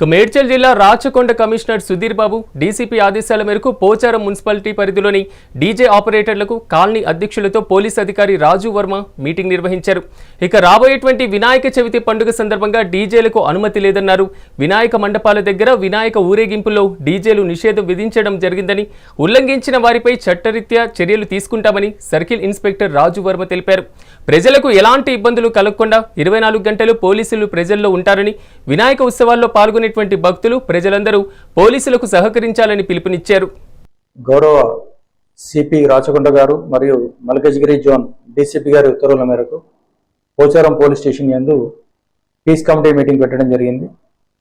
ఇక మేడ్చల్ జిల్లా Rachakonda commissioner Sudheer Babu DCP ఆదేశాల మేరకు పోచారం మున్సిపాలిటీ పరిధిలోని డీజే ఆపరేటర్లకు కాలనీ అధ్యక్షులతో పోలీస్ అధికారి రాజు వర్మ మీటింగ్ నిర్వహించారు. ఇక రాబోయేటువంటి వినాయక చవితి పండుగ సందర్భంగా డీజేలకు అనుమతి లేదన్నారు. వినాయక మండపాల దగ్గర వినాయక ఊరేగింపులో డీజేలు నిషేధం విధించడం జరిగిందని ఉల్లంఘించిన వారిపై చట్టరీత్యా చర్యలు తీసుకుంటామని సర్కిల్ ఇన్స్పెక్టర్ రాజు వర్మ తెలిపారు. ప్రజలకు ఎలాంటి ఇబ్బందులు కలగకుండా ఇరవై నాలుగు గంటలు పోలీసులు ప్రజల్లో ఉంటారని వినాయక ఉత్సవాల్లో పాల్గొనేటువంటి భక్తులు ప్రజలందరూ పోలీసులకు సహకరించాలని పిలుపునిచ్చారు. గౌరవ సిపి రాచకొండ గారు మరియు మల్కజ్గిరి జోన్ డీసీపీ గారి ఉత్తర్వుల మేరకు పోచారం పోలీస్ స్టేషన్ యందు పీస్ కమిటీ మీటింగ్ పెట్టడం జరిగింది.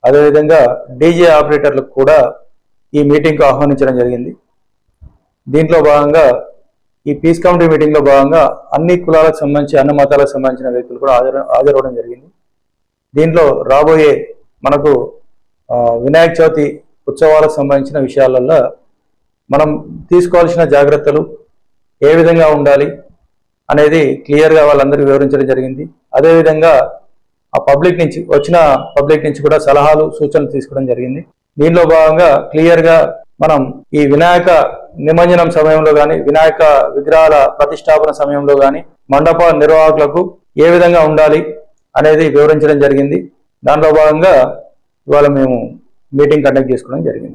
అదేవిధంగా డీజే ఆపరేటర్లకు కూడా ఈ మీటింగ్కు ఆహ్వానించడం జరిగింది. దీంట్లో భాగంగా ఈ పీస్ కమిటీ మీటింగ్లో భాగంగా అన్ని కులాలకు సంబంధించి అన్ని మతాలకు సంబంధించిన వ్యక్తులు కూడా హాజరు హాజరవడం జరిగింది. దీంట్లో రాబోయే మనకు వినాయక చవితి ఉత్సవాలకు సంబంధించిన విషయాలలో మనం తీసుకోవాల్సిన జాగ్రత్తలు ఏ విధంగా ఉండాలి అనేది క్లియర్గా వాళ్ళందరికీ వివరించడం జరిగింది. అదేవిధంగా ఆ పబ్లిక్ నుంచి వచ్చిన పబ్లిక్ నుంచి కూడా సలహాలు సూచనలు తీసుకోవడం జరిగింది. దీనిలో భాగంగా క్లియర్గా మనం ఈ వినాయక నిమజ్జనం సమయంలో కానీ వినాయక విగ్రహాల ప్రతిష్టాపన సమయంలో కానీ మండప నిర్వాహకులకు ఏ విధంగా ఉండాలి అనేది వివరించడం జరిగింది. దాంట్లో భాగంగా ఇవాళ మేము మీటింగ్ కండక్ట్ చేసుకోవడం జరిగింది.